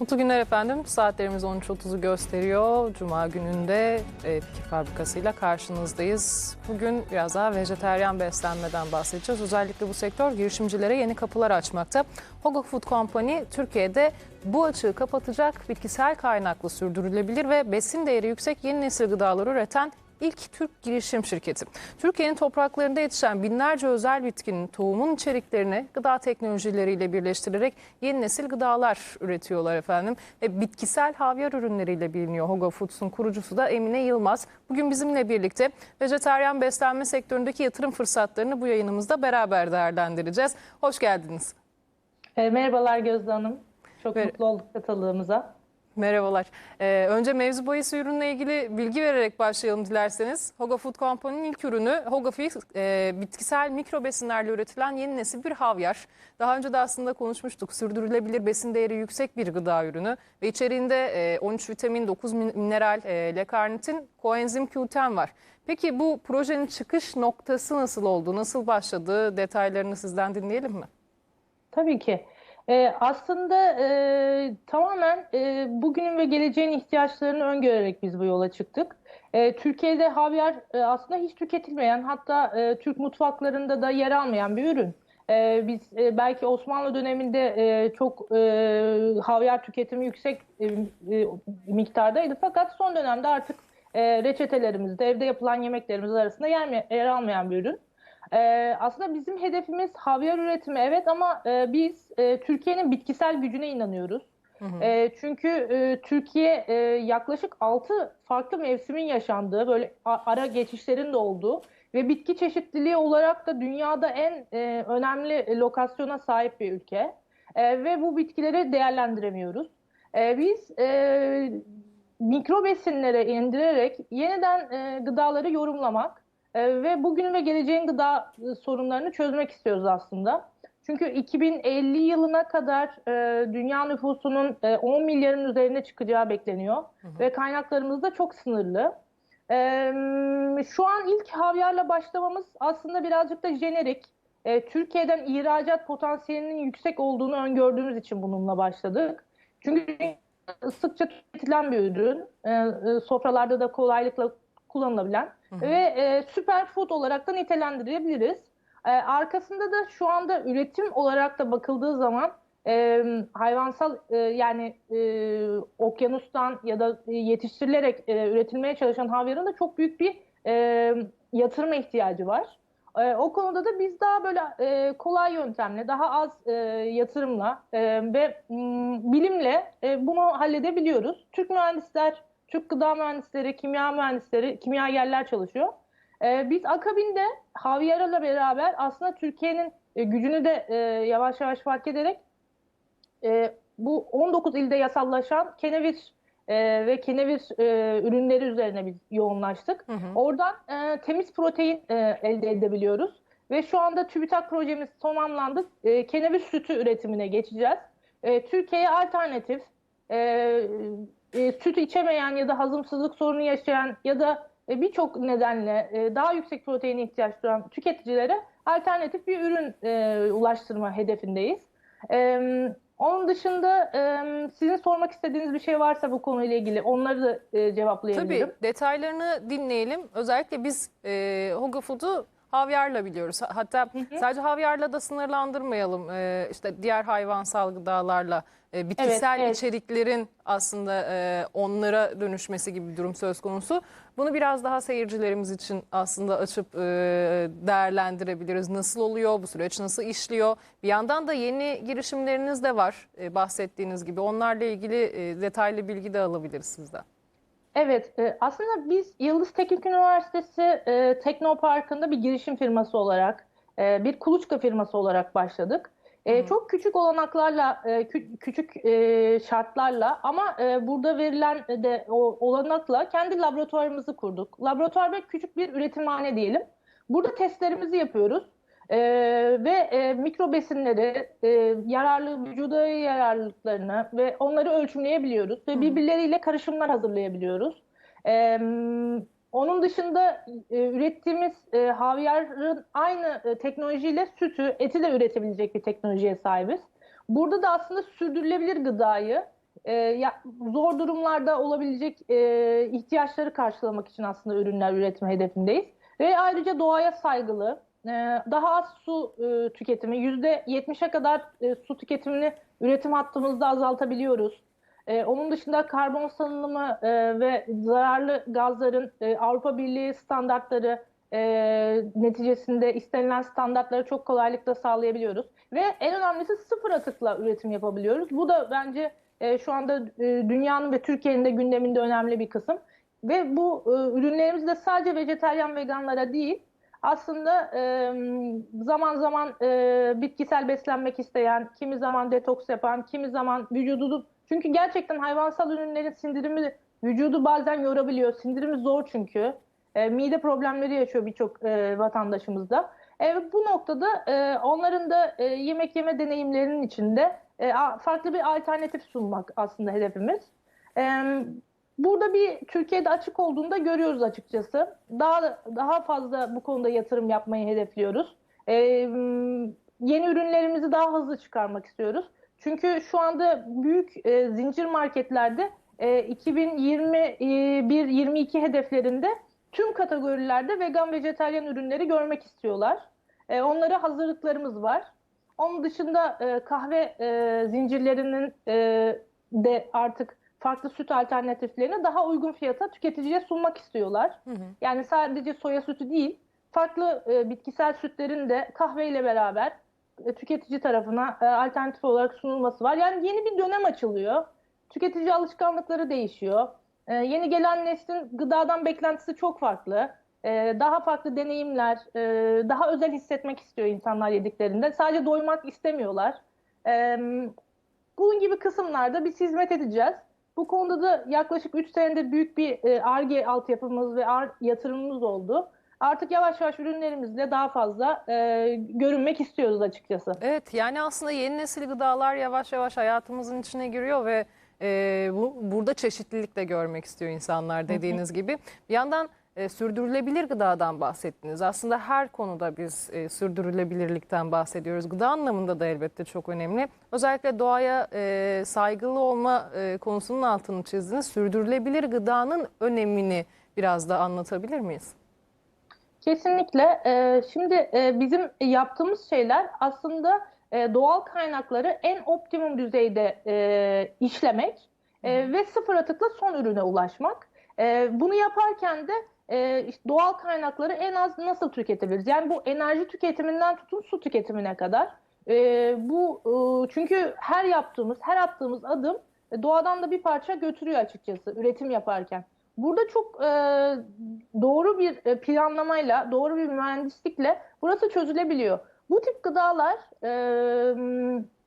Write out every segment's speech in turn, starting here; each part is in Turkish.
Mutlu günler efendim. Saatlerimiz 13.30'u gösteriyor. Cuma gününde e, Piki Fabrikası'yla karşınızdayız. Bugün biraz daha vejeteryan beslenmeden bahsedeceğiz. Özellikle bu sektör girişimcilere yeni kapılar açmakta. Hoga Food Company Türkiye'de bu açığı kapatacak bitkisel kaynaklı sürdürülebilir ve besin değeri yüksek yeni nesil gıdaları üreten ilk Türk girişim şirketi. Türkiye'nin topraklarında yetişen binlerce özel bitkinin tohumun içeriklerini gıda teknolojileriyle birleştirerek yeni nesil gıdalar üretiyorlar efendim. Ve bitkisel havyar ürünleriyle biliniyor Hoga Foods'un kurucusu da Emine Yılmaz. Bugün bizimle birlikte vejeteryan beslenme sektöründeki yatırım fırsatlarını bu yayınımızda beraber değerlendireceğiz. Hoş geldiniz. E, merhabalar Gözde Hanım. Çok Mer- mutlu olduk katılığımıza. Merhabalar. Ee, önce mevzu bahis ürünle ilgili bilgi vererek başlayalım dilerseniz. Hoga Food Company'nin ilk ürünü Hoga Fix e, bitkisel mikro besinlerle üretilen yeni nesil bir havyar. Daha önce de aslında konuşmuştuk. Sürdürülebilir besin değeri yüksek bir gıda ürünü ve içeriğinde e, 13 vitamin, 9 min- mineral, e, L-karnitin, koenzim Q10 var. Peki bu projenin çıkış noktası nasıl oldu? Nasıl başladı? Detaylarını sizden dinleyelim mi? Tabii ki. E, aslında e, tamamen e, bugünün ve geleceğin ihtiyaçlarını öngörerek biz bu yola çıktık. E, Türkiye'de havyar e, aslında hiç tüketilmeyen hatta e, Türk mutfaklarında da yer almayan bir ürün. E, biz e, belki Osmanlı döneminde e, çok e, havyar tüketimi yüksek e, e, miktardaydı. Fakat son dönemde artık e, reçetelerimizde, evde yapılan yemeklerimiz arasında yer, yer almayan bir ürün. Ee, aslında bizim hedefimiz havyar üretimi evet ama e, biz e, Türkiye'nin bitkisel gücüne inanıyoruz. E, çünkü e, Türkiye e, yaklaşık 6 farklı mevsimin yaşandığı böyle ara geçişlerin de olduğu ve bitki çeşitliliği olarak da dünyada en e, önemli lokasyona sahip bir ülke. E, ve bu bitkileri değerlendiremiyoruz. E, biz e, mikro besinlere indirerek yeniden e, gıdaları yorumlamak e, ve bugün ve geleceğin gıda e, sorunlarını çözmek istiyoruz aslında. Çünkü 2050 yılına kadar e, dünya nüfusunun e, 10 milyarın üzerine çıkacağı bekleniyor ve kaynaklarımız da çok sınırlı. E, şu an ilk havyarla başlamamız aslında birazcık da jenerik. E, Türkiye'den ihracat potansiyelinin yüksek olduğunu öngördüğümüz için bununla başladık. Çünkü sıkça tüketilen bir ürün. E, e, sofralarda da kolaylıkla kullanılabilen ve e, superfood olarak da nitelendirebiliriz. E, arkasında da şu anda üretim olarak da bakıldığı zaman e, hayvansal e, yani e, okyanustan ya da yetiştirilerek e, üretilmeye çalışan havyarın da çok büyük bir e, yatırıma ihtiyacı var. E, o konuda da biz daha böyle e, kolay yöntemle, daha az e, yatırımla e, ve m, bilimle e, bunu halledebiliyoruz. Türk mühendisler, Türk gıda mühendisleri, kimya mühendisleri, kimyagerler çalışıyor. E, biz akabinde Havyara'la beraber aslında Türkiye'nin e, gücünü de e, yavaş yavaş fark ederek e, bu 19 ilde yasallaşan kenevir e, ve kenevir e, ürünleri üzerine biz yoğunlaştık. Oradan e, temiz protein e, elde edebiliyoruz. Ve şu anda TÜBİTAK projemiz tamamlandı. E, kenevir sütü üretimine geçeceğiz. E, Türkiye'ye alternatif, e, e, süt içemeyen ya da hazımsızlık sorunu yaşayan ya da e, birçok nedenle e, daha yüksek proteine ihtiyaç duyan tüketicilere alternatif bir ürün e, ulaştırma hedefindeyiz. E, onun dışında e, sizin sormak istediğiniz bir şey varsa bu konuyla ilgili onları da e, cevaplayabilirim. Tabii detaylarını dinleyelim. Özellikle biz e, Hoga Food'u havyarla biliyoruz. Ha- Hatta sadece havyarla da sınırlandırmayalım. E, işte diğer hayvansal gıdalarla e, bitkisel evet. içeriklerin aslında e, onlara dönüşmesi gibi bir durum söz konusu. Bunu biraz daha seyircilerimiz için aslında açıp e, değerlendirebiliriz. Nasıl oluyor? Bu süreç nasıl işliyor? Bir yandan da yeni girişimleriniz de var e, bahsettiğiniz gibi. Onlarla ilgili e, detaylı bilgi de alabiliriz sizden. Evet, e, aslında biz Yıldız Teknik Üniversitesi e, Teknoparkı'nda bir girişim firması olarak, e, bir kuluçka firması olarak başladık. E, çok küçük olanaklarla, e, kü- küçük e, şartlarla ama e, burada verilen de o olanakla kendi laboratuvarımızı kurduk. Laboratuvar ve küçük bir üretimhane diyelim. Burada testlerimizi yapıyoruz. E, ve e, mikro besinleri, e, yararlı vücuda yararlılıklarını ve onları ölçümleyebiliyoruz ve birbirleriyle karışımlar hazırlayabiliyoruz. E, onun dışında e, ürettiğimiz e, havyarın aynı e, teknolojiyle sütü, eti de üretebilecek bir teknolojiye sahibiz. Burada da aslında sürdürülebilir gıdayı e, ya, zor durumlarda olabilecek e, ihtiyaçları karşılamak için aslında ürünler üretme hedefindeyiz. Ve ayrıca doğaya saygılı, daha az su e, tüketimi, %70'e kadar e, su tüketimini üretim hattımızda azaltabiliyoruz. E, onun dışında karbon salınımı e, ve zararlı gazların Avrupa Birliği standartları neticesinde istenilen standartları çok kolaylıkla sağlayabiliyoruz. Ve en önemlisi sıfır atıkla üretim yapabiliyoruz. Bu da bence şu anda dünyanın ve Türkiye'nin de gündeminde önemli bir kısım. Ve bu ürünlerimiz de sadece vejeteryan veganlara değil, aslında zaman zaman bitkisel beslenmek isteyen, kimi zaman detoks yapan, kimi zaman vücudu... Çünkü gerçekten hayvansal ürünlerin sindirimi vücudu bazen yorabiliyor. Sindirimi zor çünkü. Mide problemleri yaşıyor birçok e, vatandaşımız da. E, bu noktada onların da yemek yeme deneyimlerinin içinde farklı bir alternatif sunmak aslında hedefimiz. Burada bir Türkiye'de açık olduğunu da görüyoruz açıkçası. Daha daha fazla bu konuda yatırım yapmayı hedefliyoruz. E, yeni ürünlerimizi daha hızlı çıkarmak istiyoruz. Çünkü şu anda büyük e, zincir marketlerde e, 2021-22 hedeflerinde tüm kategorilerde vegan vejetaryen ürünleri görmek istiyorlar. E, onlara hazırlıklarımız var. Onun dışında e, kahve e, zincirlerinin e, de artık farklı süt alternatiflerini daha uygun fiyata tüketiciye sunmak istiyorlar. Hı hı. Yani sadece soya sütü değil, farklı e, bitkisel sütlerin de kahveyle beraber e, tüketici tarafına e, alternatif olarak sunulması var. Yani yeni bir dönem açılıyor. Tüketici alışkanlıkları değişiyor. E, yeni gelen neslin gıdadan beklentisi çok farklı. E, daha farklı deneyimler, e, daha özel hissetmek istiyor insanlar yediklerinde. Sadece doymak istemiyorlar. E, bunun gibi kısımlarda biz hizmet edeceğiz. Bu konuda da yaklaşık 3 senedir büyük bir e, ARGE altyapımız ve ar- yatırımımız oldu. Artık yavaş yavaş ürünlerimizle daha fazla e, görünmek istiyoruz açıkçası. Evet yani aslında yeni nesil gıdalar yavaş yavaş hayatımızın içine giriyor ve e, bu, burada çeşitlilik de görmek istiyor insanlar dediğiniz gibi. Bir yandan e, sürdürülebilir gıdadan bahsettiniz. Aslında her konuda biz e, sürdürülebilirlikten bahsediyoruz. Gıda anlamında da elbette çok önemli. Özellikle doğaya e, saygılı olma e, konusunun altını çizdiniz. Sürdürülebilir gıdanın önemini biraz da anlatabilir miyiz? Kesinlikle. Ee, şimdi e, bizim yaptığımız şeyler aslında e, doğal kaynakları en optimum düzeyde e, işlemek e, ve sıfır atıkla son ürüne ulaşmak. E, bunu yaparken de e, işte doğal kaynakları en az nasıl tüketebiliriz? Yani bu enerji tüketiminden tutun su tüketimine kadar. E, bu e, çünkü her yaptığımız, her attığımız adım e, doğadan da bir parça götürüyor açıkçası üretim yaparken. Burada çok e, doğru bir e, planlamayla, doğru bir mühendislikle burası çözülebiliyor. Bu tip gıdalar e,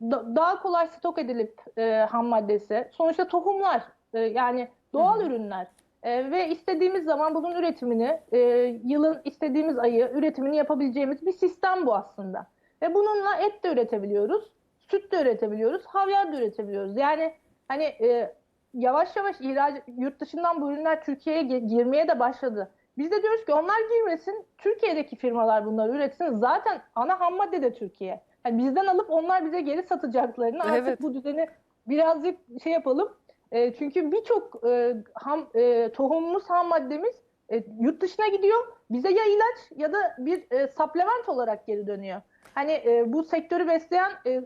da- daha kolay stok edilip e, ham maddesi, sonuçta tohumlar e, yani doğal ürünler E, ve istediğimiz zaman bunun üretimini e, yılın istediğimiz ayı üretimini yapabileceğimiz bir sistem bu aslında. Ve bununla et de üretebiliyoruz, süt de üretebiliyoruz, havyar da üretebiliyoruz. Yani hani e, yavaş yavaş ihraç, yurt dışından bu ürünler Türkiye'ye girmeye de başladı. Biz de diyoruz ki onlar girmesin, Türkiye'deki firmalar bunları üretsin. Zaten ana ham madde de Türkiye. Yani bizden alıp onlar bize geri satacaklarını artık Evet. bu düzeni birazcık şey yapalım. E, çünkü birçok e, ham e, tohumumuz, ham maddemiz e, yurt dışına gidiyor. Bize ya ilaç ya da bir e, supplement olarak geri dönüyor. Hani e, bu sektörü besleyen e,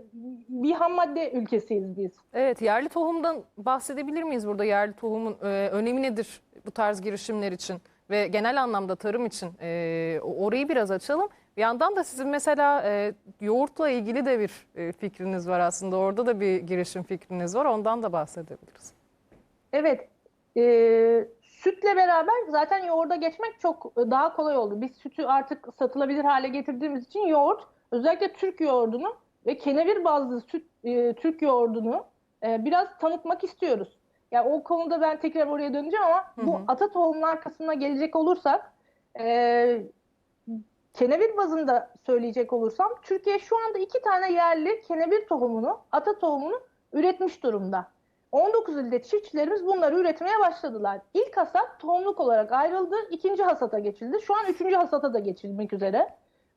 bir ham madde ülkesiyiz biz. Evet, yerli tohumdan bahsedebilir miyiz burada? Yerli tohumun e, önemi nedir bu tarz girişimler için ve genel anlamda tarım için? E, orayı biraz açalım. Bir yandan da sizin mesela e, yoğurtla ilgili de bir e, fikriniz var aslında. Orada da bir girişim fikriniz var. Ondan da bahsedebiliriz. Evet, e, sütle beraber zaten yoğurda geçmek çok daha kolay oldu. Biz sütü artık satılabilir hale getirdiğimiz için yoğurt, özellikle Türk yoğurdunu ve kenevir bazlı süt, e, Türk yoğurdunu e, biraz tanıtmak istiyoruz. Yani o konuda ben tekrar oraya döneceğim ama Hı bu hı. ata tohumlar kısmına gelecek olursak, e, kenevir bazında söyleyecek olursam, Türkiye şu anda iki tane yerli kenevir tohumunu, ata tohumunu üretmiş durumda. 19 ilde çiftçilerimiz bunları üretmeye başladılar. İlk hasat tohumluk olarak ayrıldı. ikinci hasata geçildi. Şu an üçüncü hasata da geçilmek üzere.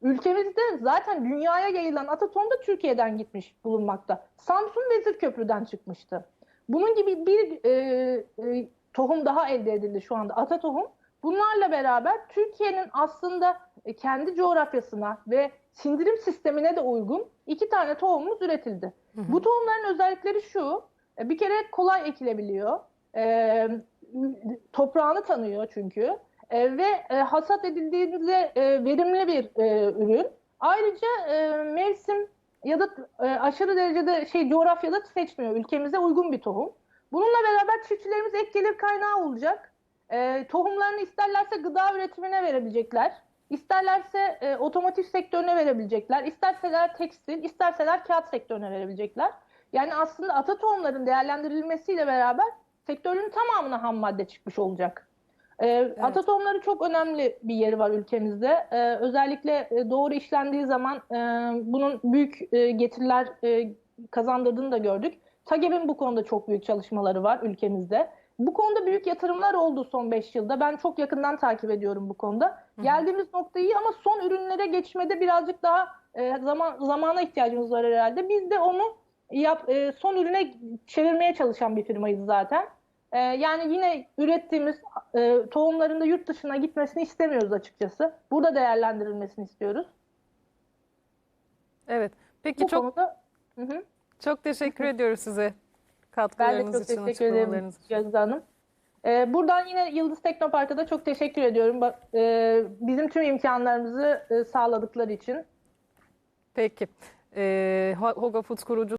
Ülkemizde zaten dünyaya yayılan ata tohum da Türkiye'den gitmiş bulunmakta. Samsun Vezirköprü'den çıkmıştı. Bunun gibi bir e, e, tohum daha elde edildi şu anda ata tohum. Bunlarla beraber Türkiye'nin aslında e, kendi coğrafyasına ve sindirim sistemine de uygun iki tane tohumumuz üretildi. Bu tohumların özellikleri şu, e, bir kere kolay ekilebiliyor, e, toprağını tanıyor çünkü E, ve e, hasat edildiğinde e, verimli bir e, ürün. Ayrıca e, mevsim ya da e, aşırı derecede şey coğrafyada seçmiyor, ülkemize uygun bir tohum. Bununla beraber çiftçilerimiz ek gelir kaynağı olacak. E, tohumlarını isterlerse gıda üretimine verebilecekler. İsterlerse e, otomotiv sektörüne verebilecekler. İsterseler tekstil, isterseler kağıt sektörüne verebilecekler. Yani aslında ata tohumların değerlendirilmesiyle beraber sektörün tamamına ham madde çıkmış olacak. E, Ata tohumları çok önemli bir yeri var ülkemizde. E, özellikle e, doğru işlendiği zaman e, bunun büyük e, getiriler e, kazandırdığını da gördük. TAGEB'in bu konuda çok büyük çalışmaları var ülkemizde. Bu konuda büyük yatırımlar oldu son 5 yılda. Ben çok yakından takip ediyorum bu konuda. Geldiğimiz nokta iyi ama son ürünlere geçmede birazcık daha e, zaman zamana ihtiyacımız var herhalde. Biz de onu yap, e, son ürüne çevirmeye çalışan bir firmayız zaten. E, yani yine ürettiğimiz e, tohumların da yurt dışına gitmesini istemiyoruz açıkçası. Burada değerlendirilmesini istiyoruz. Evet. Peki Bu çok konuda Hı hı. çok teşekkür ediyoruz size ben de katkılarınız çok için, teşekkür ederim. Gözde Hanım. Ee, buradan yine Yıldız Teknopark'a da çok teşekkür ediyorum. Bak, e, bizim tüm imkanlarımızı e, sağladıkları için. Peki. Ee, Hoga Foods kurucu